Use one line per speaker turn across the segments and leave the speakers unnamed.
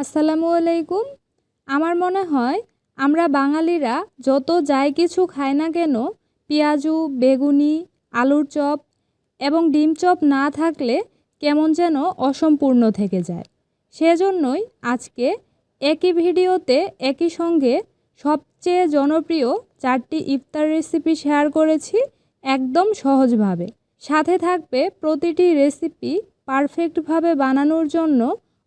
আসসালামু আলাইকুম। আমার মনে হয় আমরা বাঙালিরা যত যাই কিছু খাই না কেন, পেঁয়াজু, বেগুনি, আলুর চপ এবং ডিম চপ না থাকলে কেমন যেন অসম্পূর্ণ থেকে যায়। সেজন্যই আজকে একই ভিডিওতে একই সঙ্গে সবচেয়ে জনপ্রিয় চারটি ইফতার রেসিপি শেয়ার করেছি একদম সহজভাবে। সাথে থাকবে প্রতিটি রেসিপি পারফেক্টভাবে বানানোর জন্য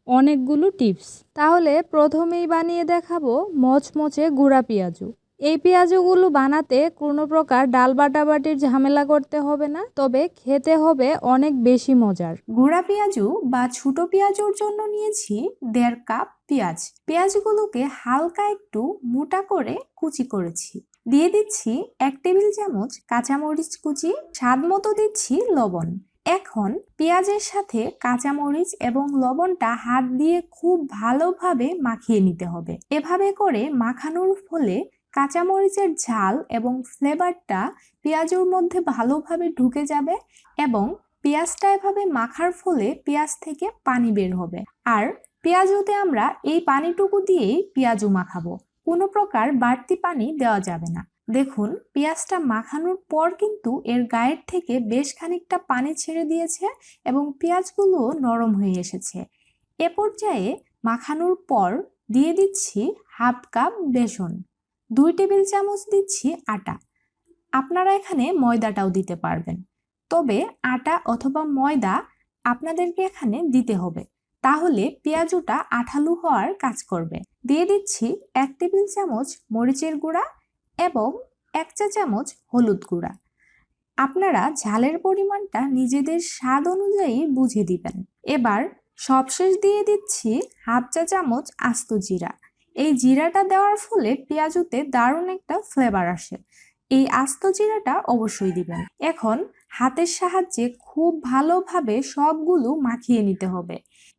অনেকগুলো টিপস। তাহলে প্রথমেই বানিয়ে দেখাবো মচমচে গুঁড়া পেঁয়াজু। এই পেঁয়াজুগুলো বানাতে কোনো প্রকার ডাল বাটাবাটির ঝামেলা করতে হবে না, তবে খেতে হবে অনেক বেশি মজার।
গুঁড়া পেঁয়াজু বা ছোট পেঁয়াজুর জন্য নিয়েছি দেড় কাপ পেঁয়াজ। পেঁয়াজগুলোকে হালকা একটু মোটা করে কুচি করেছি। দিয়ে দিচ্ছি এক টেবিল চামচ কাঁচামরিচ কুচি, স্বাদ মতো দিচ্ছি লবণ। এখন পেঁয়াজের সাথে কাঁচামরিচ এবং লবণটা হাত দিয়ে খুব ভালোভাবে মাখিয়ে নিতে হবে। এভাবে করে মাখানোর ফলে কাঁচামরিচের ঝাল এবং ফ্লেভারটা পেঁয়াজের মধ্যে ভালোভাবে ঢুকে যাবে এবং পেঁয়াজটা এভাবে মাখার ফলে পেঁয়াজ থেকে পানি বের হবে। আর পেঁয়াজুতে আমরা এই পানিটুকু দিয়েই পেঁয়াজু মাখাবো। কোনো প্রকার বাড়তি পানি দেওয়া যাবে না। দেখুন, পেঁয়াজটা মাখানোর পর কিন্তু এর গায়ের থেকে বেশ খানিকটা পানি ছেড়ে দিয়েছে এবং পেঁয়াজগুলো নরম হয়ে এসেছে। এ পর্যায়ে মাখানোর পর দিয়ে দিচ্ছি হাফ কাপ বেসন, দুই টেবিল চামচ দিচ্ছি আটা। আপনারা এখানে ময়দাটাও দিতে পারবেন। তবে আটা অথবা ময়দা আপনাদেরকে এখানে দিতে হবে। তাহলে পেঁয়াজুটা আঠালু হওয়ার কাজ করবে। দিয়ে দিচ্ছি এক টেবিল চামচ মরিচের গুঁড়া এবং এক চা চামচ হলুদ গুঁড়া। আপনারা ঝালের পরিমাণটা নিজেদের স্বাদ অনুযায়ী বুঝে দিবেন। এবার সবশেষ দিয়ে দিচ্ছি হাফ চা চামচ আস্ত জিরা। এই জিরাটা দেওয়ার ফলে পেঁয়াজুতে দারুণ একটা ফ্লেভার আসে। এই আস্ত জিরাটা অবশ্যই দিবেন। এখন হাতের সাহায্যে খুব ভালোভাবে সবগুলো মাখিয়ে নিতে হবে।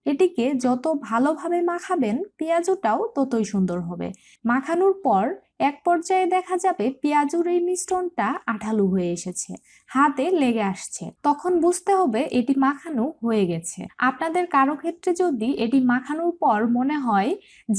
এটিকে যত ভালোভাবে মাখাবেন, পেঁয়াজুটাও ততই সুন্দর হবে। মাখানোর পর এক পর্যায়ে দেখা যাবে পেঁয়াজুর এই মিশ্রণটা আঠালু হয়ে এসেছে, হাতে লেগে আসছে। তখন বুঝতে হবে এটি মাখানো হয়ে গেছে। আপনাদের কারও ক্ষেত্রে যদি এটি মাখানোর পর মনে হয়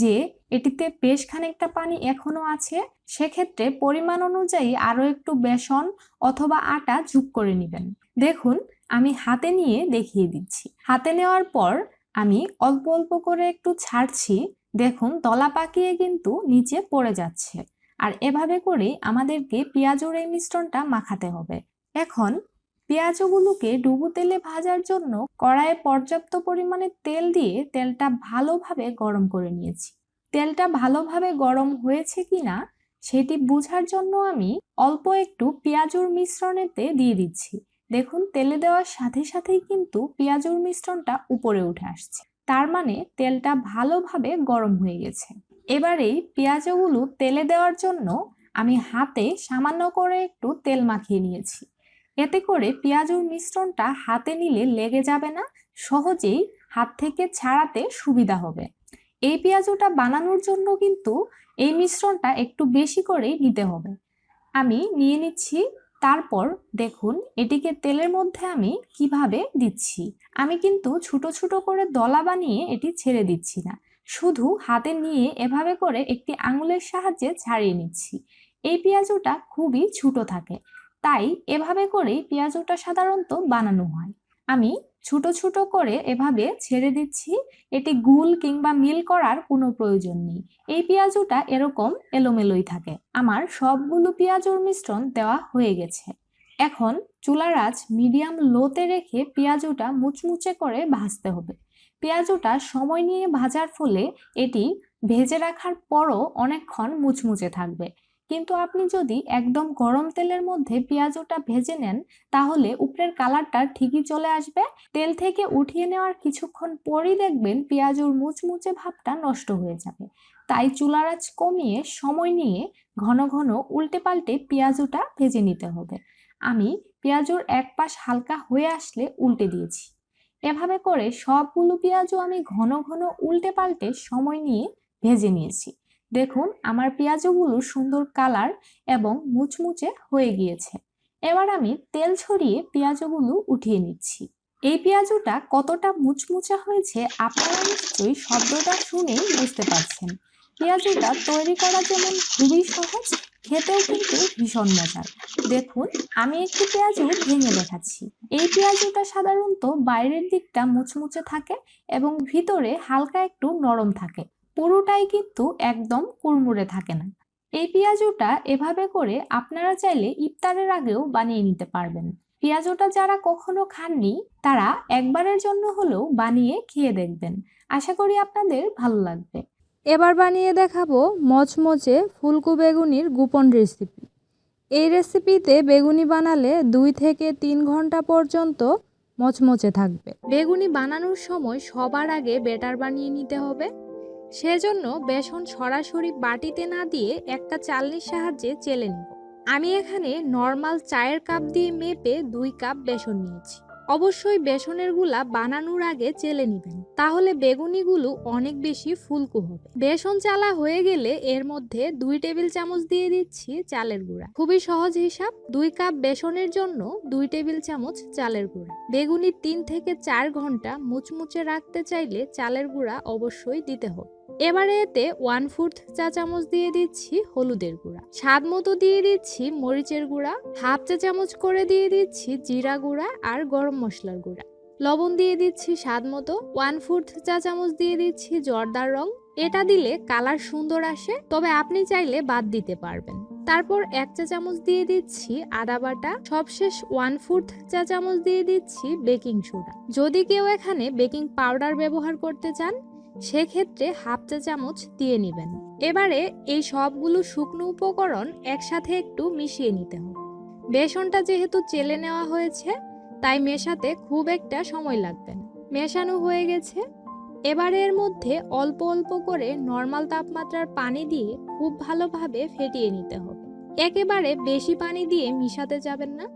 যে এটিতে বেশ খানিকটা পানি এখনও আছে, সেক্ষেত্রে পরিমাণ অনুযায়ী আরও একটু বেসন অথবা আটা যোগ করে নেবেন। দেখুন, আমি হাতে নিয়ে দেখিয়ে দিচ্ছি। হাতে নেওয়ার পর আমি অল্প অল্প করে একটু ছাড়ছি, দেখুন তলা পাকিয়ে কিন্তু নিচে পড়ে যাচ্ছে। আর এভাবে করে আমাদেরকে পেঁয়াজুর এই মিশ্রণটা মাখাতে হবে। এখন পেঁয়াজগুলোকে ডুবু তেলে ভাজার জন্য কড়াইয়ে পর্যাপ্ত পরিমাণে তেল দিয়ে তেলটা ভালোভাবে গরম করে নিয়েছি। তেলটা ভালোভাবে গরম হয়েছে কিনা সেটি বোঝার জন্য আমি অল্প একটু পেঁয়াজুর মিশ্রণেতে দিয়ে দিচ্ছি। দেখুন, তেলে দেওয়ার সাথে সাথেই কিন্তু পেঁয়াজুর মিশ্রণটা উপরে উঠে আসছে। তার মানে তেলটা ভালোভাবে গরম হয়ে গেছে। এবার এই পেঁয়াজগুলো তেলে দেওয়ার জন্য আমি হাতে সামান্য করে একটু তেল মাখিয়ে নিয়েছি। এতে করে পেঁয়াজুর মিশ্রণটা হাতে নিলে লেগে যাবে না, সহজেই হাত থেকে ছাড়াতে সুবিধা হবে। এই পেঁয়াজুটা বানানোর জন্য কিন্তু এই মিশ্রণটা একটু বেশি করেই নিতে হবে। আমি নিয়ে নিচ্ছি তারপর দেখুন, এটিকে তেলের মধ্যে আমি কীভাবে দিচ্ছি? আমি কিন্তু ছোট ছোট করে দলা বানিয়ে এটি ছেড়ে দিচ্ছি না। শুধু হাতে নিয়ে এভাবে করে একটি আঙুলের সাহায্যে ছাড়িয়ে নিচ্ছি। এই পেঁয়াজুটা খুবই ছোট থাকে, তাই এভাবে করেই পেঁয়াজুটা সাধারণত বানানো হয়। আমি ছোট ছোট করে এভাবে ছেড়ে দিচ্ছি। এটি গুল কিংবা মিল করার কোনো প্রয়োজন নেই। এই পেঁয়াজুটা এরকম এলোমেলোই থাকে। আমার সবগুলো পেঁয়াজুর মিশ্রণ দেওয়া হয়ে গেছে। এখন চুলার আঁচ মিডিয়াম লোতে রেখে পেঁয়াজুটা মুচমুচে করে ভাজতে হবে। পেঁয়াজুটা সময় নিয়ে ভাজার ফলে এটি ভেজে রাখার পরও অনেকক্ষণ মুচমুচে থাকবে। কিন্তু আপনি যদি একদম গরম তেলের মধ্যে পেঁয়াজটা ভেজে নেন, তাহলে উপরের কালারটা ঠিকই চলে আসবে। তেল থেকে উঠিয়ে নেওয়ার কিছুক্ষণ পরই দেখবেন পেঁয়াজুর মুচমুচে ভাবটা নষ্ট হয়ে যাবে। তাই চুলার কমিয়ে সময় নিয়ে ঘন ঘন উল্টে পাল্টে পেঁয়াজুটা ভেজে নিতে হবে। আমি পেঁয়াজুর এক পাশ হালকা হয়ে আসলে উল্টে দিয়েছি। এভাবে করে সবগুলো পেঁয়াজও আমি ঘন ঘন উল্টে পাল্টে সময় নিয়ে ভেজে নিয়েছি। দেখুন, আমার পেঁয়াজগুলো সুন্দর কালার এবং মুচমুচে হয়ে গিয়েছে। এবার আমি তেল ছড়িয়ে পেঁয়াজগুলো উঠিয়ে নিচ্ছি। এই পেঁয়াজটা কতটা মুচমুচা হয়েছে আপনারা নিশ্চয়ই শব্দটা শুনেই বুঝতে পারছেন। পেঁয়াজটা তৈরি করা যেমন খুবই সহজ, খেতেও কিন্তু ভীষণ মজার। দেখুন, আমি একটি পেঁয়াজু ভেঙে দেখাচ্ছি। এই পেঁয়াজুটা সাধারণত বাইরের দিকটা মুচমুচে থাকে এবং ভিতরে হালকা একটু নরম থাকে। পুরোটাই কিন্তু একদম কুড়মুড়ে থাকে না। এই পেঁয়াজুটা এভাবে করে আপনারা চাইলে ইফতারের আগেও বানিয়ে নিতে পারবেন। পেঁয়াজুটা যারা কখনো খাননি, তারা একবারের জন্য হলেও বানিয়ে খেয়ে দেখবেন। আশা করি আপনাদের ভালো লাগবে।
এবার বানিয়ে দেখাবো মচমচে ফুলকু বেগুনির গোপন রেসিপি। এই রেসিপিতে বেগুনি বানালে দুই থেকে তিন ঘণ্টা পর্যন্ত মচমচে থাকবে। বেগুনি বানানোর সময় সবার আগে বেটার বানিয়ে নিতে হবে। সেজন্য বেসন সরাসরি বাটিতে না দিয়ে একটা চালনির সাহায্যে চেলে নিব। আমি এখানে নর্মাল চায়ের কাপ দিয়ে মেপে দুই কাপ বেসন নিয়েছি। অবশ্যই বেসনেরগুলা বানানোর আগে চেলে নেবেন, তাহলে বেগুনিগুলো অনেক বেশি ফুলকু হবে। বেসন চালা হয়ে গেলে এর মধ্যে দুই টেবিল চামচ দিয়ে দিচ্ছি চালের গুঁড়া। খুবই সহজ হিসাব, দুই কাপ বেসনের জন্য দুই টেবিল চামচ চালের গুঁড়া। বেগুনি তিন থেকে চার ঘণ্টা মুচমুচে রাখতে চাইলে চালের গুঁড়া অবশ্যই দিতে হবে। এবারে এতে ওয়ান ফোর্থ চা চামচ দিয়ে দিচ্ছি হলুদের গুঁড়া, স্বাদ মতো দিয়ে দিচ্ছি মরিচের গুঁড়া হাফ চা চামচ করে দিয়ে দিচ্ছি জিরা গুঁড়া আর গরম মশলার গুঁড়া। লবণ দিয়ে দিচ্ছি স্বাদ মতো ওয়ান ফোর্থ চা চামচ দিয়ে দিচ্ছি জর্দার রং। এটা দিলে কালার সুন্দর আসে, তবে আপনি চাইলে বাদ দিতে পারবেন। তারপর এক চা চামচ দিয়ে দিচ্ছি আদা বাটা, সবশেষ ওয়ান ফোর্থ চা চামচ দিয়ে দিচ্ছি বেকিং সোডা। যদি কেউ এখানে বেকিং পাউডার ব্যবহার করতে চান সেক্ষেত্রে হাফ চা চামচ দিয়ে নেবেন। এবারে এই সবগুলো শুকনো উপকরণ একসাথে একটু মিশিয়ে নিতে হবে। বেসনটা যেহেতু চেলে নেওয়া হয়েছে, তাই মেশাতে খুব একটা সময় লাগবে না। মেশানো হয়ে গেছে। এবারে এর মধ্যে অল্প অল্প করে নর্মাল তাপমাত্রার পানি দিয়ে খুব ভালোভাবে ফেটিয়ে নিতে হবে। একেবারে বেশি পানি দিয়ে মিশাতে যাবেন না।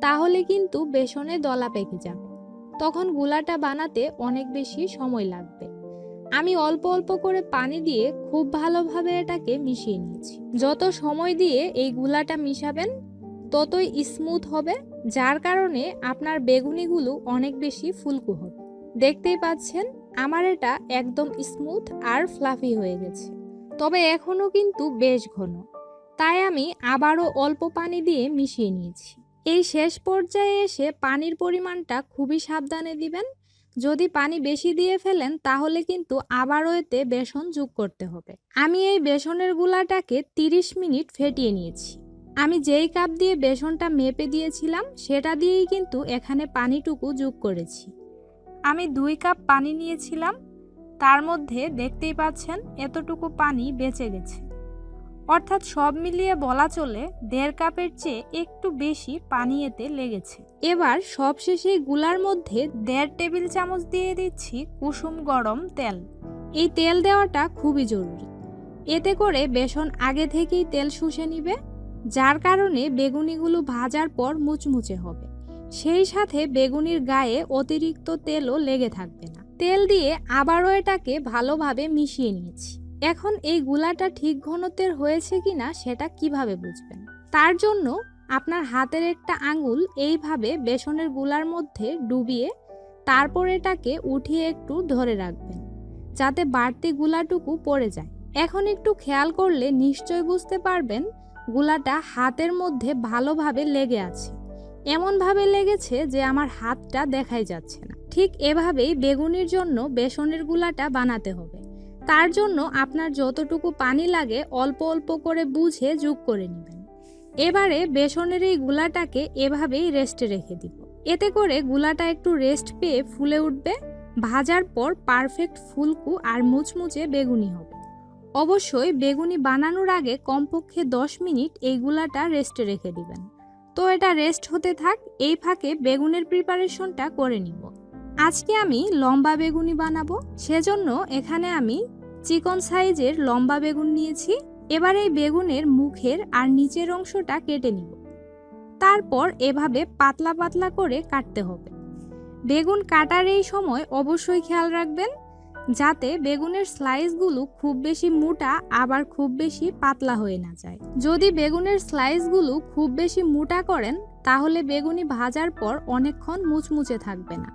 তাহলে কিন্তু বেসনে দলা পেকে যাবে। তখন গুলাটা বানাতে অনেক বেশি সময় লাগবে। আমি অল্প অল্প করে পানি দিয়ে খুব ভালোভাবে এটাকে মিশিয়ে নিয়েছি। যত সময় দিয়ে এই গুলাটা মিশাবেন, ততই স্মুথ হবে, যার কারণে আপনার বেগুনিগুলো অনেক বেশি ফুলকো হবে। দেখতেই পাচ্ছেন, আমার এটা একদম স্মুথ আর ফ্লাফি হয়ে গেছে। তবে এখনও কিন্তু বেশ ঘন। তাই আমি আবারও অল্প পানি দিয়ে মিশিয়ে নিয়েছি। এই শেষ পর্যায়ে এসে পানির পরিমাণটা খুবই সাবধানে দিবেন যদি পানি বেশি দিয়ে ফেলেন, তাহলে কিন্তু আবারও এতে বেসন যোগ করতে হবে। আমি এই বেসনের গুলাটাকে 30 মিনিট ফেটিয়ে নিয়েছি। আমি যেই কাপ দিয়ে বেসনটা মেপে দিয়েছিলাম, সেটা দিয়েই কিন্তু এখানে পানিটুকু যোগ করেছি। আমি দুই কাপ পানি নিয়েছিলাম। তার মধ্যে দেখতেই পাচ্ছেন, এতটুকু পানি বেঁচে গেছে। অর্থাৎ সব মিলিয়ে বলা চলে দেড় কাপের চেয়ে একটু বেশি পানি এতে লেগেছে। এবার সবশেষে গুলার মধ্যে দেড় টেবিল চামচ দিয়ে দিচ্ছি কুসুম গরম তেল। এই তেল দেওয়াটা খুবই জরুরি। এতে করে বেসন আগে থেকেই তেল শুষে নিবে, যার কারণে বেগুনিগুলো ভাজার পর মুচমুচে হবে। সেই সাথে বেগুনির গায়ে অতিরিক্ত তেলও লেগে থাকবে না। তেল দিয়ে আবারও এটাকে ভালোভাবে মিশিয়ে নিয়েছি। এখন এই গুলাটা ঠিক ঘনত্বের হয়েছে কিনা সেটা কীভাবে বুঝবেন? তার জন্য আপনার হাতের একটা আঙুল এইভাবে বেসনেরগুলার মধ্যে ডুবিয়ে তারপর এটাকে উঠিয়ে একটু ধরে রাখবেন, যাতে বাড়তি গুলাটুকু পড়ে যায়। এখন একটু খেয়াল করলে নিশ্চয় বুঝতে পারবেন গুলাটা হাতের মধ্যে ভালোভাবে লেগে আছে। এমনভাবে লেগেছে যে আমার হাতটা দেখাই যাচ্ছে না। ঠিক এভাবেই বেগুনির জন্য বেসনের গুলাটা বানাতে হবে। তার জন্য আপনার যতটুকু পানি লাগে অল্প অল্প করে বুঝে যোগ করে নেবেন। এবারে বেসনের এই গুলাটাকে এভাবেই রেস্টে রেখে দিব। এতে করে গুলাটা একটু রেস্ট পেয়ে ফুলে উঠবে, ভাজার পর পারফেক্ট ফুলকু আর মুচমুচে বেগুনি হবে। অবশ্যই বেগুনি বানানোর আগে কমপক্ষে দশ মিনিট এই গুলাটা রেস্টে রেখে দিবেন। তো এটা রেস্ট হতে থাক, এই ফাঁকে বেগুনের প্রিপারেশনটা করে নিব। আজকে আমি লম্বা বেগুনি বানাবো, সেজন্য এখানে আমি চিকন সাইজের লম্বা বেগুন নিয়েছি। এবার এই বেগুনের মুখের আর নিচের অংশটা কেটে নিব। তারপর এভাবে পাতলা পাতলা করে কাটতে হবে। বেগুন কাটার এই সময় অবশ্যই খেয়াল রাখবেন, যাতে বেগুনের স্লাইসগুলো খুব বেশি মোটা আবার খুব বেশি পাতলা হয়ে না যায়। যদি বেগুনের স্লাইসগুলো খুব বেশি মোটা করেন, তাহলে বেগুনি ভাজার পর অনেকক্ষণ মুচমুচে থাকবে না।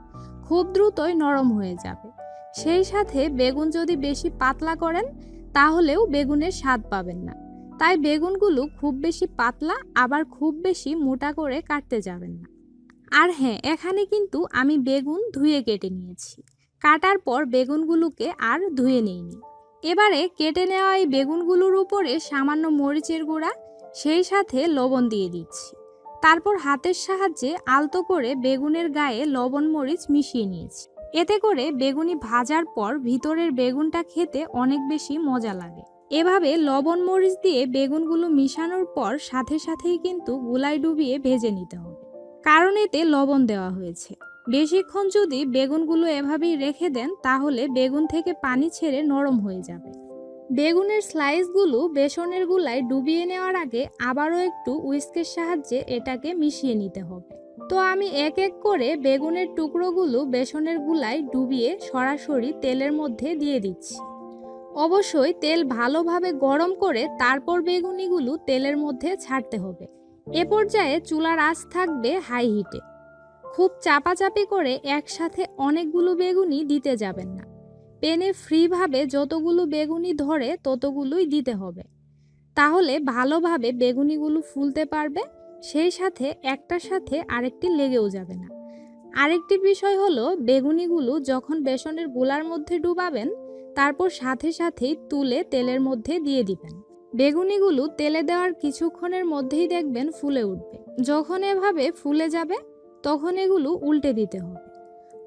খুব দ্রুতই নরম হয়ে যাবে। সেই সাথে বেগুন যদি বেশি পাতলা করেন, তাহলেও বেগুনের স্বাদ পাবেন না। তাই বেগুনগুলো খুব বেশি পাতলা, আবার খুব বেশি মোটা করে কাটতে যাবেন না। আর হ্যাঁ এখানে কিন্তু আমি বেগুন ধুয়ে কেটে নিয়েছি। কাটার পর বেগুনগুলোকে আর ধুয়ে নিইনি। এবারে কেটে নেওয়া এই বেগুনগুলোর উপরে সামান্য মরিচের গুঁড়া, সেই সাথে লবণ দিয়ে দিচ্ছি। তারপর হাতের সাহায্যে আলতো করে বেগুনের গায়ে লবণ মরিচ মিশিয়ে নিয়েছি। এতে করে বেগুনি ভাজার পর ভিতরের বেগুনটা খেতে অনেক বেশি মজা লাগে। এভাবে লবণ মরিচ দিয়ে বেগুনগুলো মিশানোর পর সাথে সাথেই কিন্তু গুলাই ডুবিয়ে ভেজে নিতে হবে। কারণ এতে লবণ দেওয়া হয়েছে। বেশিক্ষণ যদি বেগুনগুলো এভাবেই রেখে দেন, তাহলে বেগুন থেকে পানি ছেড়ে নরম হয়ে যাবে। বেগুনের স্লাইসগুলো বেসনের গুলায় ডুবিয়ে নেওয়ার আগে আবারও একটু উইস্কের সাহায্যে এটাকে মিশিয়ে নিতে হবে। তো আমি এক এক করে বেগুনের টুকরোগুলো বেসনের গুলায় ডুবিয়ে সরাসরি তেলের মধ্যে দিয়ে দিচ্ছি। অবশ্যই তেল ভালোভাবে গরম করে তারপর বেগুনিগুলো তেলের মধ্যে ছাড়তে হবে। এ পর্যায়ে চুলার আঁচ থাকবে হাই হিটে। খুব চাপাচাপি করে একসাথে অনেকগুলো বেগুনি দিতে যাবেন না। পেনে ফ্রিভাবে যতগুলো বেগুনি ধরে ততগুলোই দিতে হবে। তাহলে ভালোভাবে বেগুনিগুলো ফুলতে পারবে সেই সাথে একটার সাথে আরেকটি লেগেও যাবে না। আরেকটি বিষয় হলো, বেগুনিগুলো যখন বেসনের গোলার মধ্যে ডুবাবেন, তারপর সাথে সাথেই তুলে তেলের মধ্যে দিয়ে দিবেন। বেগুনিগুলো তেলে দেওয়ার কিছুক্ষণের মধ্যেই দেখবেন ফুলে উঠবে। যখন এভাবে ফুলে যাবে, তখন এগুলো উল্টে দিতে হবে।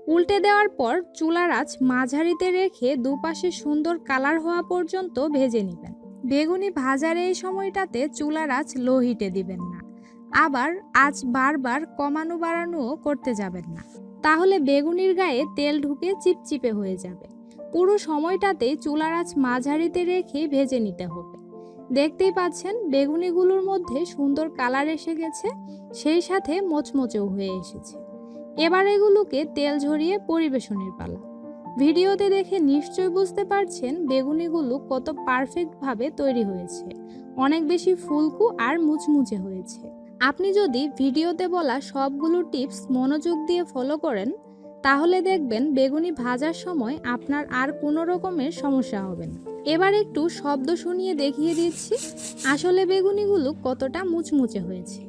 উল্টে দেওয়ার পর চুলার আঁচ মাঝারিতে রেখে দুপাশে সুন্দর কালার হওয়া পর্যন্ত ভেজে নেবেন। বেগুনি ভাজার এই সময়টাতে চুলার আঁচ লো হিটে দিবেন না। আবার আজ বারবার কমানো বাড়ানোও করতে যাবেন না। তাহলে বেগুনির গায়ে তেল ঢুকে চিপচিপে হয়ে যাবে। পুরো সময়টাতেই চুলার আঁচ মাঝারিতে রেখে ভেজে নিতে হবে। দেখতেই পাচ্ছেন বেগুনিগুলোর মধ্যে সুন্দর কালার এসে গেছে, সেই সাথে মোচমোচেও হয়ে এসেছে। এবার এগুলোকে তেল ঝরিয়ে পরিবেশনের পালা। ভিডিওতে দেখে নিশ্চয় বুঝতে পারছেন বেগুনিগুলো কত পারফেক্টভাবে তৈরি হয়েছে। অনেক বেশি ফুলকু আর মুচমুচে হয়েছে। আপনি যদি ভিডিওতে বলা সবগুলো টিপস মনোযোগ দিয়ে ফলো করেন, তাহলে দেখবেন বেগুনি ভাজার সময় আপনার আর কোনো রকমের সমস্যা হবে না। এবার একটু শব্দ শুনিয়ে দেখিয়ে দিচ্ছি, আসলে বেগুনিগুলো কতটা মুচমুচে হয়েছে।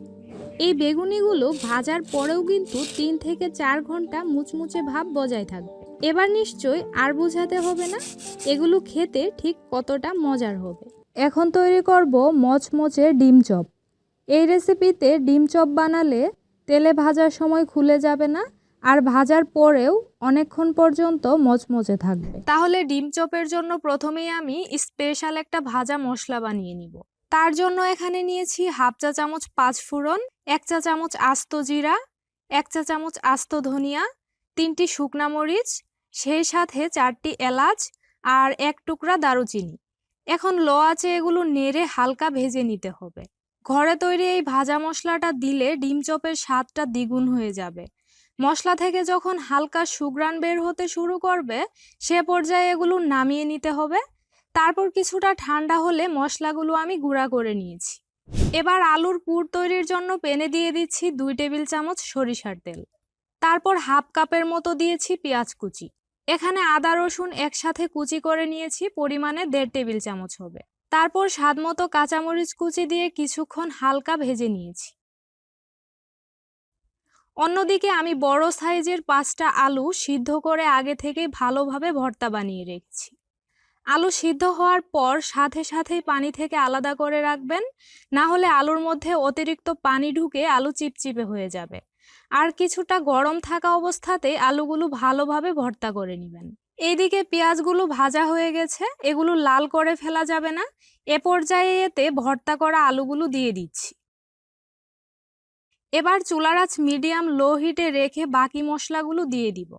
এই বেগুনিগুলো ভাজার পরেও কিন্তু তিন থেকে চার ঘণ্টা মুচমুচে ভাব বজায় থাকবে। এবার নিশ্চয় আর বোঝাতে হবে না, এগুলো খেতে ঠিক কতটা মজার হবে। এখন তৈরি করব মচমচে ডিম চপ। এই রেসিপিতে ডিম চপ বানালে তেলে ভাজার সময় খুলে যাবে না, আর ভাজার পরেও অনেকক্ষণ পর্যন্ত মচমচে থাকবে। তাহলে ডিম চপের জন্য প্রথমেই আমি স্পেশাল একটা ভাজা মশলা বানিয়ে নিব। তার জন্য এখানে নিয়েছি হাফ চা চামচ পাঁচ ফোড়ন, এক চা চামচ আস্ত জিরা, এক চা চামচ আস্ত ধনিয়া, তিনটি শুকনা মরিচ, সেই সাথে চারটি এলাচ আর এক টুকরা দারুচিনি। এখন লো আছে এগুলো নেড়ে হালকা ভেজে নিতে হবে। ঘরে তৈরি এই ভাজা মশলাটা দিলে ডিম চপের স্বাদটা দ্বিগুণ হয়ে যাবে। মশলা থেকে যখন হালকা সুগ্রান বের হতে শুরু করবে, সে পর্যায়ে এগুলো নামিয়ে নিতে হবে। তারপর কিছুটা ঠান্ডা হলে মশলাগুলো আমি গুঁড়া করে নিয়েছি। এবার আলুর পুর তৈরির জন্য পেনে দিয়ে দিচ্ছি দুই টেবিল চামচ সরিষার তেল। তারপর হাফ কাপের মতো দিয়েছি পেঁয়াজ কুচি। এখানে আদা রসুন একসাথে কুচি করে নিয়েছি, পরিমাণে দেড় টেবিল চামচ হবে। তারপর স্বাদ মতো কাঁচামরিচ কুচি দিয়ে কিছুক্ষণ হালকা ভেজে নিয়েছি। অন্যদিকে আমি বড় সাইজের পাঁচটা আলু সিদ্ধ করে আগে থেকেই ভালোভাবে ভর্তা বানিয়ে রেখেছি। আলু সিদ্ধ হওয়ার পর সাথে সাথেই পানি থেকে আলাদা করে রাখবেন, না হলে আলুর মধ্যে অতিরিক্ত পানি ঢুকে আলু চিপচিপে হয়ে যাবে। আর কিছুটা গরম থাকা অবস্থাতে আলুগুলো ভালোভাবে ভর্তা করে নেবেন। এইদিকে পেঁয়াজগুলো ভাজা হয়ে গেছে, এগুলো লাল করে ফেলা যাবে না। এ পর্যায়ে এতে ভর্তা করা আলুগুলো দিয়ে দিচ্ছি। এবার চুলার আঁচ মিডিয়াম লো হিটে রেখে বাকি মশলাগুলো দিয়ে দিব।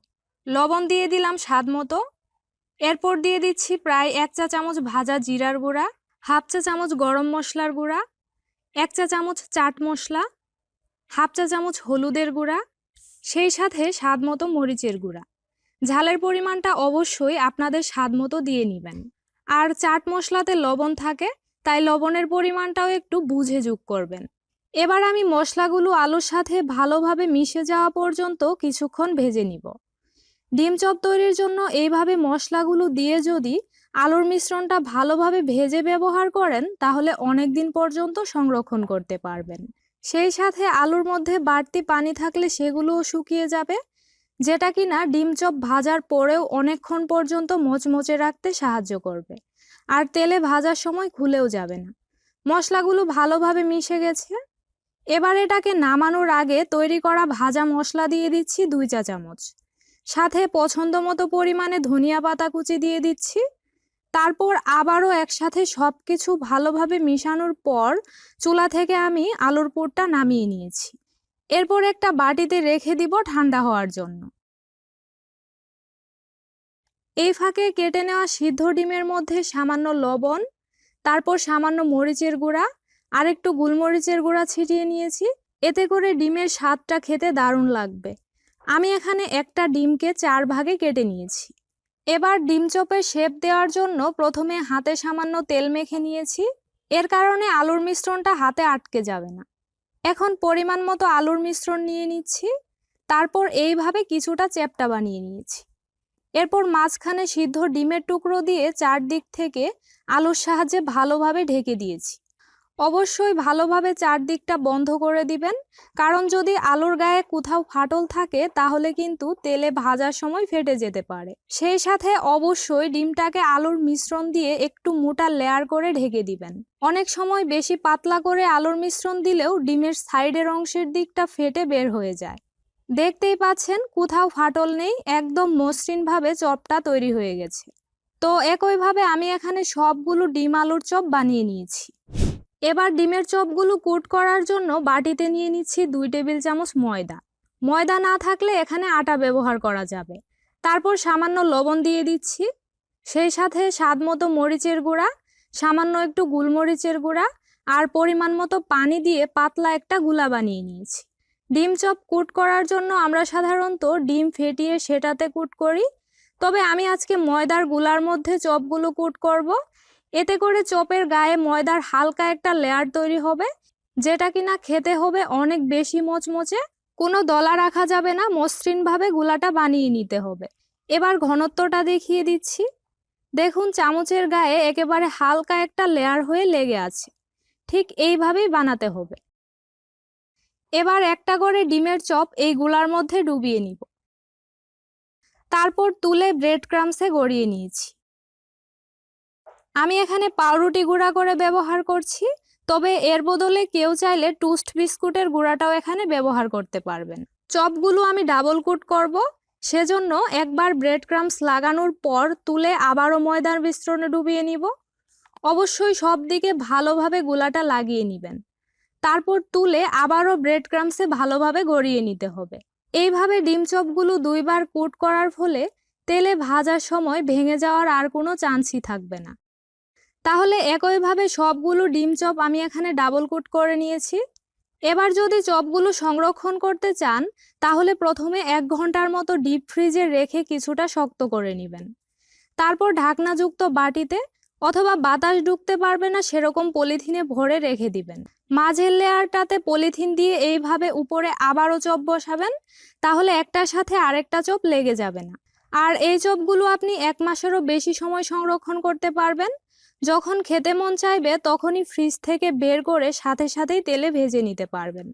লবণ দিয়ে দিলাম স্বাদ মতো। এরপর দিয়ে দিচ্ছি প্রায় এক চা চামচ ভাজা জিরার গুঁড়া, হাফ চা চামচ গরম মশলার গুঁড়া, এক চা চামচ চাট মশলা, হাফ চা চামচ হলুদের গুঁড়া, সেই সাথে স্বাদ মতো মরিচের গুঁড়া। ঝালের পরিমাণটা অবশ্যই আপনাদের স্বাদ মতো দিয়ে নেবেন। আর চাট মশলাতে লবণ থাকে, তাই লবণের পরিমাণটাও একটু বুঝে যোগ করবেন। এবার আমি মশলাগুলো আলুর সাথে ভালোভাবে মিশে যাওয়া পর্যন্ত কিছুক্ষণ ভেজে নিব। ডিম চপ তৈরির জন্য এইভাবে মশলাগুলো দিয়ে যদি আলুর মিশ্রণটা ভালোভাবে ভেজে ব্যবহার করেন, তাহলে অনেক দিন পর্যন্ত সংরক্ষণ করতে পারবেন। সেই সাথে আলুর মধ্যে বাড়তি পানি থাকলে সেগুলোও শুকিয়ে যাবে যেটা কিনা ডিম চপ ভাজার পরেও অনেকক্ষণ পর্যন্ত মচমচে রাখতে সাহায্য করবে। আর তেলে ভাজার সময় খুলেও যাবে না। মশলাগুলো ভালোভাবে মিশে গেছে। এবার এটাকে নামানোর আগে তৈরি করা ভাজা মশলা দিয়ে দিচ্ছি দুই চা চামচ। সাথে পছন্দ মতো পরিমাণে ধনিয়া পাতা কুচি দিয়ে দিচ্ছি। তারপর আবারও একসাথে সব কিছু ভালোভাবে মিশানোর পর চুলা থেকে আমি আলুর পুরটা নামিয়ে নিয়েছি। এরপর একটা বাটিতে রেখে দিব ঠান্ডা হওয়ার জন্য। এই ফাঁকে কেটে নেওয়া সিদ্ধ ডিমের মধ্যে সামান্য লবণ, তারপর সামান্য মরিচের গুঁড়া, আর একটু গোলমরিচের গুঁড়া ছিটিয়ে নিয়েছি। এতে করে ডিমের স্বাদটা খেতে দারুণ লাগবে। আমি এখানে একটা ডিমকে চার ভাগে কেটে নিয়েছি। এবার ডিম চপের শেপ দেওয়ার জন্য প্রথমে হাতে সামান্য তেল মেখে নিয়েছি। এর কারণে আলুর মিশ্রণটা হাতে আটকে যাবে না। এখন পরিমাণ মতো আলুর মিশ্রণ নিয়ে নিচ্ছি, তারপর এইভাবে কিছুটা চ্যাপটা বানিয়ে নিয়েছি। এরপর মাঝখানে সিদ্ধ ডিমের টুকরো দিয়ে চারদিক থেকে আলুর সাহায্যে ভালোভাবে ঢেকে দিয়েছি। অবশ্যই ভালোভাবে চারদিকটা বন্ধ করে দিবেন। কারণ যদি আলুর গায়ে কোথাও ফাটল থাকে, তাহলে কিন্তু তেলে ভাজার সময় ফেটে যেতে পারে। সেই সাথে অবশ্যই ডিমটাকে আলুর মিশ্রণ দিয়ে একটু মোটা লেয়ার করে ঢেকে দিবেন। অনেক সময় বেশি পাতলা করে আলুর মিশ্রণ দিলেও ডিমের সাইডের অংশের দিকটা ফেটে বের হয়ে যায়। দেখতেই পাচ্ছেন, কোথাও ফাটল নেই, একদম মসৃণভাবে চপটা তৈরি হয়ে গেছে। তো একইভাবে আমি এখানে সবগুলো ডিম আলুর চপ বানিয়ে নিয়েছি। এবার ডিমের চপগুলো কুট করার জন্য বাটিতে নিয়ে নিচ্ছি দুই টেবিল চামচ ময়দা। ময়দা না থাকলে এখানে আটা ব্যবহার করা যাবে। তারপর সামান্য লবণ দিয়ে দিচ্ছি। সেই সাথে স্বাদ মতো মরিচের গুঁড়া, সামান্য একটু গুলমরিচের গুঁড়া আর পরিমাণ মতো পানি দিয়ে পাতলা একটা গুলা বানিয়ে নিয়েছি। ডিম চপ কুট করার জন্য আমরা সাধারণত ডিম ফেটিয়ে সেটাতে কুট করি। তবে আমি আজকে ময়দারগুলার মধ্যে চপগুলো কুট করব। এতে করে চপের গায়ে ময়দার হালকা একটা লেয়ার তৈরি হবে, যেটা কিনা খেতে হবে অনেক বেশি মচমচে। কোনো দলা রাখা যাবে না, মসৃণভাবে গুলাটা বানিয়ে নিতে হবে। এবার ঘনত্বটা দেখিয়ে দিচ্ছি। দেখুন, চামচের গায়ে একেবারে হালকা একটা লেয়ার হয়ে লেগে আছে। ঠিক এইভাবেই বানাতে হবে। এবার একটা করে ডিমের চপ এই গুলার মধ্যে ডুবিয়ে নিব। তারপর তুলে ব্রেড ক্রামসে গড়িয়ে নিয়েছি। আমি এখানে পাউরুটি গুঁড়া করে ব্যবহার করছি, তবে এর বদলে কেউ চাইলে টুস্ট বিস্কুটের গুঁড়াটাও এখানে ব্যবহার করতে পারবেন। চপগুলো আমি ডাবল কুট করব, সেজন্য একবার ব্রেড ক্রামস লাগানোর পর তুলে আবারও ময়দার মিশ্রণে ডুবিয়ে নিব। অবশ্যই সব দিকে ভালোভাবে গুলাটা লাগিয়ে নেবেন। তারপর তুলে আবারও ব্রেড ক্রামসে ভালোভাবে গড়িয়ে নিতে হবে। এইভাবে ডিম চপগুলো দুইবার কুট করার ফলে তেলে ভাজার সময় ভেঙে যাওয়ার আর কোনো চান্সই থাকবে না। তাহলে একইভাবে সবগুলো ডিম চপ আমি এখানে ডাবল কুট করে নিয়েছি। এবার যদি চপগুলো সংরক্ষণ করতে চান, তাহলে প্রথমে এক ঘণ্টার মতো ডিপ ফ্রিজে রেখে কিছুটা শক্ত করে নেবেন। তারপর ঢাকনাযুক্ত বাটিতে অথবা বাতাস ঢুকতে পারবে না সেরকম পলিথিনে ভরে রেখে দিবেন। মাঝের লেয়ারটাতে পলিথিন দিয়ে এইভাবে উপরে আবারও চপ বসাবেন, তাহলে একটার সাথে আরেকটা চপ লেগে যাবে না। আর এই চপগুলো আপনি এক মাসেরও বেশি সময় সংরক্ষণ করতে পারবেন। যখন খেতে মন চাইবে, তখনই ফ্রিজ থেকে বের করে সাথে সাথেই তেলে ভেজে নিতে পারবেন।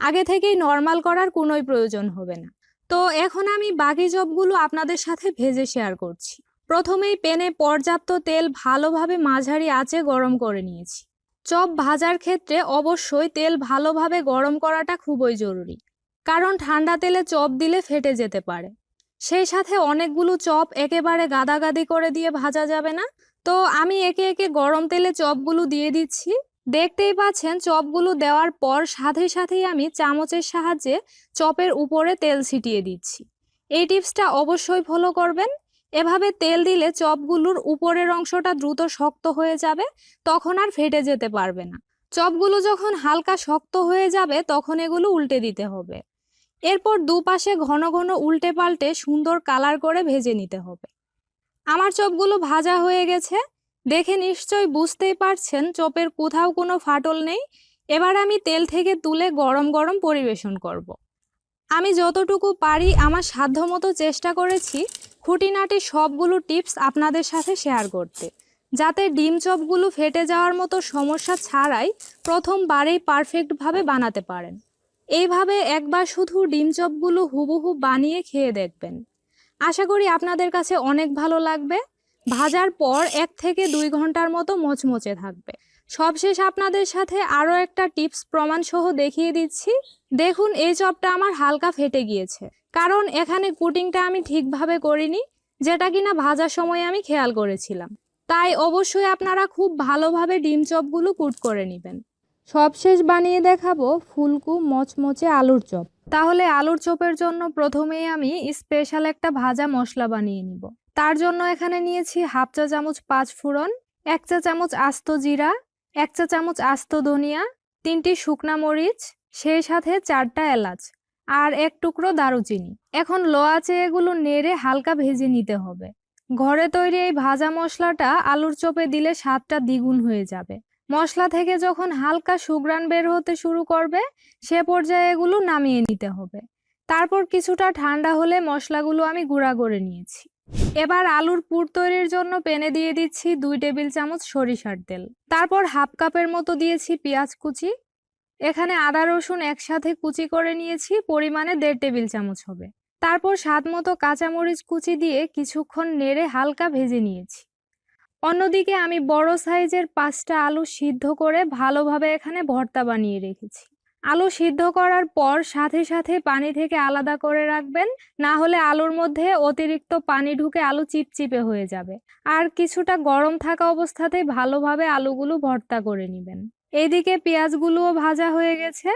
আগে থেকেই নর্মাল করার কোনোই প্রয়োজন হবে না। তো এখন আমি বাকি চপগুলো আপনাদের সাথে ভেজে শেয়ার করছি। প্রথমেই পেনে পর্যাপ্ত তেল ভালোভাবে মাঝারি আঁচে গরম করে নিয়েছি। চপ ভাজার ক্ষেত্রে অবশ্যই তেল ভালোভাবে গরম করাটা খুবই জরুরি। কারণ ঠান্ডা তেলে চপ দিলে ফেটে যেতে পারে। সেই সাথে অনেকগুলো চপ একেবারে গাদাগাদি করে দিয়ে ভাজা যাবে না। তো আমি একে একে গরম তেলে চপগুলো দিয়ে দিচ্ছি। দেখতেই পাচ্ছেন, চপগুলো দেওয়ার পর সাথে সাথেই আমি চামচের সাহায্যে চপের উপরে তেল ছিটিয়ে দিচ্ছি। এই টিপসটা অবশ্যই ফলো করবেন। এভাবে তেল দিলে চপগুলোর উপরের অংশটা দ্রুত শক্ত হয়ে যাবে, তখন আর ফেটে যেতে পারবে না। চপগুলো যখন হালকা শক্ত হয়ে যাবে, তখন এগুলো উল্টে দিতে হবে। এরপর দুপাশে ঘন ঘন উল্টে পাল্টে সুন্দর কালার করে ভেজে নিতে হবে। আমার চপগুলো ভাজা হয়ে গেছে। দেখে নিশ্চয়ই বুঝতেই পারছেন চপের কোথাও কোনো ফাটল নেই। এবার আমি তেল থেকে তুলে গরম গরম পরিবেশন করব। আমি যতটুকু পারি আমার সাধ্যমতো চেষ্টা করেছি খুঁটিনাটি সবগুলো টিপস আপনাদের সাথে শেয়ার করতে। যাতে ডিম চপগুলো ফেটে যাওয়ার মতো সমস্যা ছাড়াই প্রথমবারেই পারফেক্টভাবে বানাতে পারেন। এইভাবে একবার শুধু ডিম চপগুলো হুবহু বানিয়ে খেয়ে দেখবেন। আশা করি আপনাদের কাছে অনেক ভালো লাগবে। ভাজার পর এক থেকে দুই ঘণ্টার মতো মচমচে থাকবে। সবশেষ আপনাদের সাথে আরও একটা টিপস প্রমাণ সহ দেখিয়ে দিচ্ছি। দেখুন, এই চপটা আমার হালকা ফেটে গিয়েছে। কারণ এখানে কুটিংটা আমি ঠিকভাবে করিনি, যেটা কিনা ভাজার সময় আমি খেয়াল করেছিলাম। তাই অবশ্যই আপনারা খুব ভালোভাবে ডিম চপগুলো কুট করে নেবেন। সবশেষ বানিয়ে দেখাবো ফুলকু মচমচে আলুর চপ। তাহলে আলুর চপের জন্য প্রথমেই আমি স্পেশাল একটা ভাজা মশলা বানিয়ে নিব। তার জন্য এখানে নিয়েছি হাফ চা চামচ পাঁচ ফোড়ন, এক চা চামচ আস্ত জিরা, এক চা চামচ আস্ত ধনিয়া, তিনটি শুকনা মরিচ, সেই সাথে চারটা এলাচ আর এক টুকরো দারুচিনি। এখন লো আঁচে এগুলো নেড়ে হালকা ভেজে নিতে হবে। ঘরে তৈরি এই ভাজা মশলাটা আলুর চপে দিলে স্বাদটা দ্বিগুণ হয়ে যাবে। মশলা থেকে যখন হালকা সুগ্রান বের হতে শুরু করবে, সে পর্যায়ে এগুলো নামিয়ে নিতে হবে। তারপর কিছুটা ঠান্ডা হলে মশলাগুলো আমি গুঁড়া করে নিয়েছি। এবার আলুর পুর তৈরির জন্য পেনে দিয়ে দিচ্ছি দুই টেবিল চামচ সরিষার তেল। তারপর হাফ কাপের মতো দিয়েছি পেঁয়াজ কুচি। এখানে আদা, রসুন একসাথে কুচি করে নিয়েছি, পরিমাণে দেড় টেবিল চামচ হবে। তারপর স্বাদ মতো কাঁচামরিচ কুচি দিয়ে কিছুক্ষণ নেড়ে হালকা ভেজে নিয়েছি। অন্যদিকে আমি বড় সাইজের পাঁচটা আলু সিদ্ধ করে ভালোভাবে এখানে ভর্তা বানিয়ে রেখেছি। আলু সিদ্ধ করার পর সাথে সাথে পানি থেকে আলাদা করে রাখবেন, না হলে আলুর মধ্যে অতিরিক্ত পানি ঢুকে আলু চিপচিপে হয়ে যাবে। আর কিছুটা গরম থাকা অবস্থাতেই ভালোভাবে আলুগুলো ভর্তা করে নেবেন। এইদিকে পেঁয়াজগুলোও ভাজা হয়ে গেছে।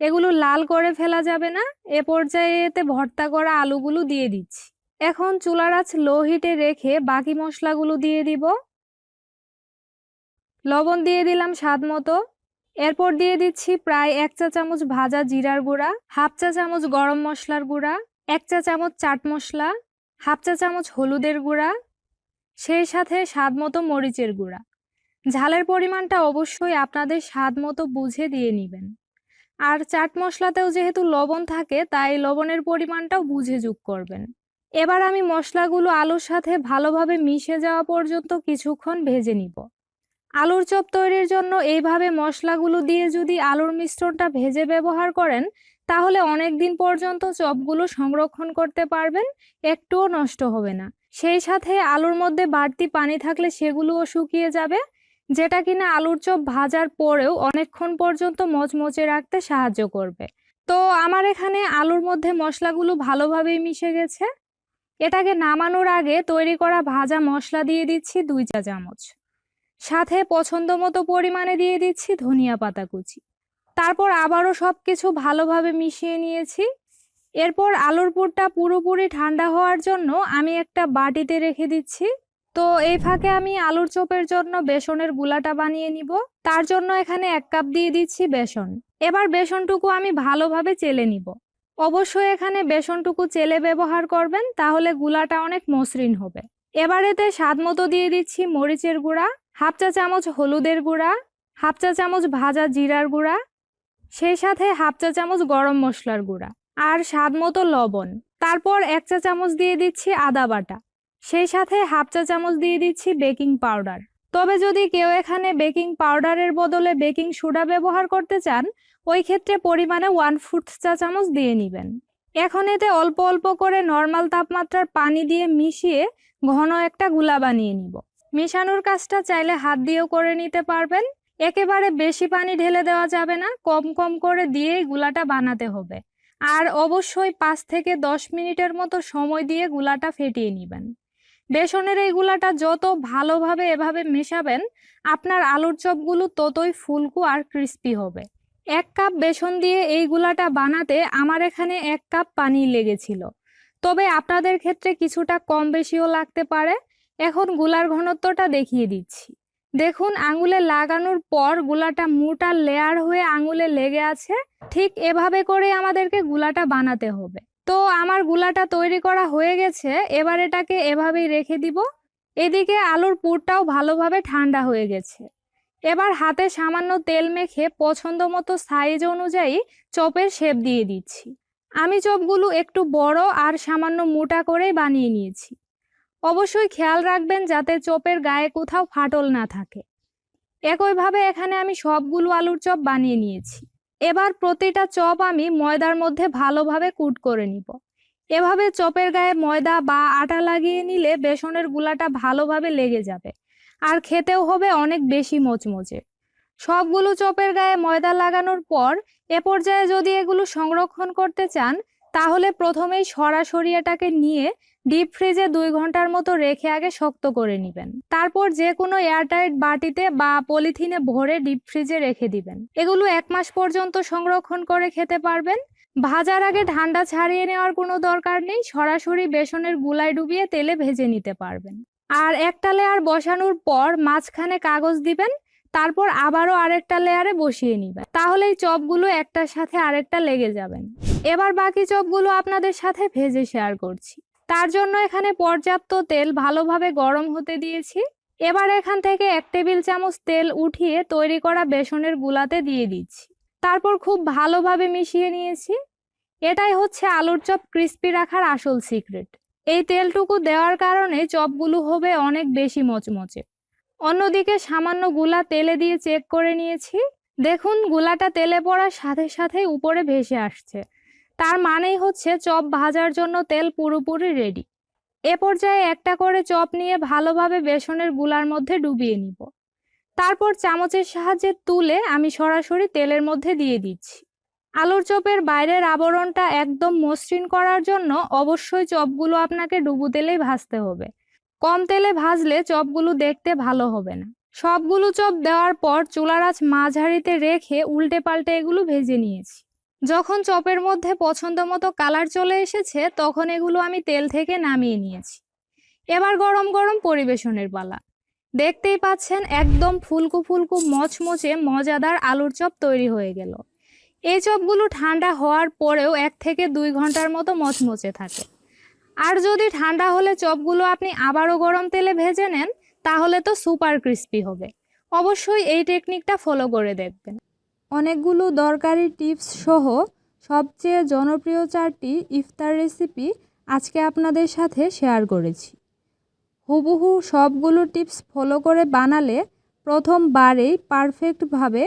এগুলো লাল করে ফেলা যাবে না, এ পর্যায়ে এতে ভর্তা করা আলুগুলো দিয়ে দিচ্ছি। এখন চুলার আঁচ লো হিটে রেখে বাকি মশলাগুলো দিয়ে দিব। লবণ দিয়ে দিলাম স্বাদ মতো। এরপর দিয়ে দিচ্ছি প্রায় এক চা চামচ ভাজা জিরার গুঁড়া, হাফ চা চামচ গরম মশলার গুঁড়া, এক চা চামচ চাট মশলা, হাফ চা চামচ হলুদের গুঁড়া, সেই সাথে স্বাদ মতো মরিচের গুঁড়া। ঝালের পরিমাণটা অবশ্যই আপনাদের স্বাদ মতো বুঝে দিয়ে নেবেন। আর চাট মশলাতেও যেহেতু লবণ থাকে, তাই লবণের পরিমাণটাও বুঝে যোগ করবেন। এবার আমি মশলাগুলো আলুর সাথে ভালোভাবে মিশে যাওয়া পর্যন্ত কিছুক্ষণ ভেজে নিব। আলুর চপ তৈরির জন্য এইভাবে মশলাগুলো দিয়ে যদি আলুর মিশ্রণটা ভেজে ব্যবহার করেন, তাহলে অনেক দিন পর্যন্ত চপগুলো সংরক্ষণ করতে পারবেন, একটুও নষ্ট হবে না। সেই সাথে আলুর মধ্যে বাড়তি পানি থাকলে সেগুলোও শুকিয়ে যাবে, যেটা কিনা আলুর চপ ভাজার পরেও অনেকক্ষণ পর্যন্ত মচমচে রাখতে সাহায্য করবে। তো আমার এখানে আলুর মধ্যে মশলাগুলো ভালোভাবেই মিশে গেছে। এটাকে নামানোর আগে তৈরি করা ভাজা মশলা দিয়ে দিচ্ছি দুই চা চামচ সাথে পছন্দ মতো পরিমাণে দিয়ে দিচ্ছি ধনিয়া পাতা কুচি। তারপর আবারও সব কিছু ভালোভাবে মিশিয়ে নিয়েছি। এরপর আলুর পুরটা পুরোপুরি ঠান্ডা হওয়ার জন্য আমি একটা বাটিতে রেখে দিচ্ছি। তো এই ফাঁকে আমি আলুর চপের জন্য বেসনের গুলাটা বানিয়ে নিব। তার জন্য এখানে এক কাপ দিয়ে দিচ্ছি বেসন। এবার বেসনটুকু আমি ভালোভাবে চেলে নিব। অবশ্যই এখানে বেসনটুকু চেলে ব্যবহার করবেন, তাহলে গুলাটা অনেক মসৃণ হবে। এবার এতে স্বাদ মতো দিয়ে দিচ্ছি মরিচের গুঁড়া। হাফ চা চামচ হলুদের গুঁড়া, হাফ চা চামচ ভাজা জিরার গুঁড়া, সেই সাথে হাফ চা চামচ গরম মশলার গুঁড়া আর স্বাদ মতো লবণ। তারপর এক চা চামচ দিয়ে দিচ্ছি আদা বাটা, সেই সাথে হাফ চা চামচ দিয়ে দিচ্ছি বেকিং পাউডার। তবে যদি কেউ এখানে বেকিং পাউডারের বদলে বেকিং সোডা ব্যবহার করতে চান, ওই ক্ষেত্রে পরিমাণে ওয়ান ফুট চা চামচ দিয়ে নেবেন। এখন এতে অল্প অল্প করে নর্মাল তাপমাত্রার পানি দিয়ে মিশিয়ে ঘন একটা গুলা বানিয়ে নিব। মেশানোর কাজটা চাইলে হাত দিয়েও করে নিতে পারবেন। একেবারে বেশি পানি ঢেলে দেওয়া যাবে না, কম কম করে দিয়েই গুলাটা বানাতে হবে। আর অবশ্যই পাঁচ থেকে দশ মিনিটের মতো সময় দিয়ে গুলাটা ফেটিয়ে নেবেন। বেসনের এই গুলাটা যত ভালোভাবে এভাবে মেশাবেন, আপনার আলুর চপগুলো ততই ফুলকু আর ক্রিস্পি হবে। এক কাপ বেসন দিয়ে এই গুলাটা বানাতে আমার এখানে এক কাপ পানি লেগেছিল। তবে আপনাদের ক্ষেত্রে কিছুটা কম বেশিও লাগতে পারে। এখনগুলার ঘনত্বটা দেখিয়ে দিচ্ছি। দেখুন, আঙুলে লাগানোর পর গুলাটা মোটা লেয়ার হয়ে আঙুলে লেগে আছে। ঠিক এভাবে করে আমাদেরকে গুলাটা বানাতে হবে। তো আমার গুলাটা তৈরি করা হয়ে গেছে, এবার এটাকে এভাবেই রেখে দিব। এদিকে আলুর পুরটাও ভালোভাবে ঠান্ডা হয়ে গেছে। এবার হাতে সামান্য তেল মেখে পছন্দ মতো সাইজ অনুযায়ী চপের শেপ দিয়ে দিচ্ছি। আমি চপগুলো একটু বড় আর সামান্য মোটা করেই বানিয়ে নিয়েছি। অবশ্যই খেয়াল রাখবেন যাতে চপের গায়ে কোথাও ফাটল না থাকে। একইভাবে এখানে আমি সবগুলো আলুর চপ বানিয়ে নিয়েছি। এবার প্রতিটা চপ আমি ময়দার মধ্যে ভালোভাবে কুট করে নিব। এভাবে চপের গায়ে ময়দা বা আটা লাগিয়ে নিলে বেসনের গুলাটা ভালোভাবে লেগে যাবে আর খেতেও হবে অনেক বেশি মচমচে। সবগুলো চপের গায়ে ময়দা লাগানোর পর এ পর্যায়ে যদি এগুলো সংরক্ষণ করতে চান, তাহলে প্রথমেই সরাসরি এটাকে নিয়ে ডিপ ফ্রিজে দুই ঘণ্টার মতো রেখে আগে শক্ত করে নেবেন। তারপর যে কোনো এয়ারটাইট বাটিতে বা পলিথিনে ভরে ডিপ ফ্রিজে রেখে দিবেন। এগুলো এক মাস পর্যন্ত সংরক্ষণ করে খেতে পারবেন। ভাজার আগে ঠান্ডা ছাড়িয়ে নেওয়ার কোনো দরকার নেই। সরাসরি বেসনের গুলায় ডুবিয়ে তেলে ভেজে নিতে পারবেন। আর একটা লেয়ার বসানোর পর মাঝখানে কাগজ দিবেন। তারপর আবারও আরেকটা লেয়ারে বসিয়ে নিবেন। তাহলে এই চপগুলো একটার সাথে আরেকটা লেগে যাবেন। এবার বাকি চপগুলো আপনাদের সাথে ভেজে শেয়ার করছি। তার জন্য এখানে পর্যাপ্ত তেল ভালোভাবে গরম হতে দিয়েছি। এবার এখান থেকে এক টেবিল চামচ তেল উঠিয়ে তৈরি করা বেসনের গুলাতে দিয়ে দিচ্ছি। তারপর খুব ভালোভাবে মিশিয়ে নিয়েছি। এটাই হচ্ছে আলুর চপ ক্রিস্পি রাখার আসল সিক্রেট। এই তেলটুকু দেওয়ার কারণে চপগুলো হবে অনেক বেশি মচমচে। অন্যদিকে সামান্যগুলা তেলে দিয়ে চেক করে নিয়েছি। দেখুন, গুলাটা তেলে পড়ার সাথে সাথে উপরে ভেসে আসছে। তার মানেই হচ্ছে চপ ভাজার জন্য তেল পুরোপুরি রেডি এ পর্যায়ে একটা করে চপ নিয়ে ভালোভাবে বেসনেরগুলার মধ্যে ডুবিয়ে নিব। তারপর চামচের সাহায্যে তুলে আমি সরাসরি তেলের মধ্যে দিয়ে দিচ্ছি। আলুর চপের বাইরের আবরণটা একদম মসৃণ করার জন্য অবশ্যই চপগুলো আপনাকে ডুবু তেলেই ভাজতে হবে। কম তেলে ভাজলে চপগুলো দেখতে ভালো হবে না। সবগুলো চপ দেওয়ার পর চুলার আঁচ মাঝারিতে রেখে উল্টে পাল্টে এগুলো ভেজে নিয়েছি। যখন চপের মধ্যে পছন্দ মতো কালার চলে এসেছে, তখন এগুলো আমি তেল থেকে নামিয়ে নিয়েছি। এবার গরম গরম পরিবেশনের পালা। দেখতেই পাচ্ছেন একদম ফুলকু ফুলকু মচমচে মজাদার আলুর চপ তৈরি হয়ে গেল। এই চপগুলো ঠান্ডা হওয়ার পরেও এক থেকে দুই ঘণ্টার মতো মচমচে থাকে। আর যদি ঠান্ডা হলে চপগুলো আপনি আবারও গরম তেলে ভেজে নেন, তাহলে তো সুপার ক্রিস্পি হবে। অবশ্যই এই টেকনিকটা ফলো করে দেখবেন। অনেকগুলো দরকারি টিপস সহ সবচেয়ে জনপ্রিয় চারটি ইফতার রেসিপি আজকে আপনাদের সাথে শেয়ার করেছি। হুবহু সবগুলো টিপস ফলো করে বানালে প্রথমবারেই পারফেক্টভাবে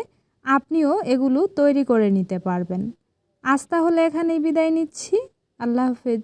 আপনিও এগুলো তৈরি করে নিতে পারবেন। আজ তাহলে এখানেই বিদায় নিচ্ছি। আল্লাহ হাফেজ।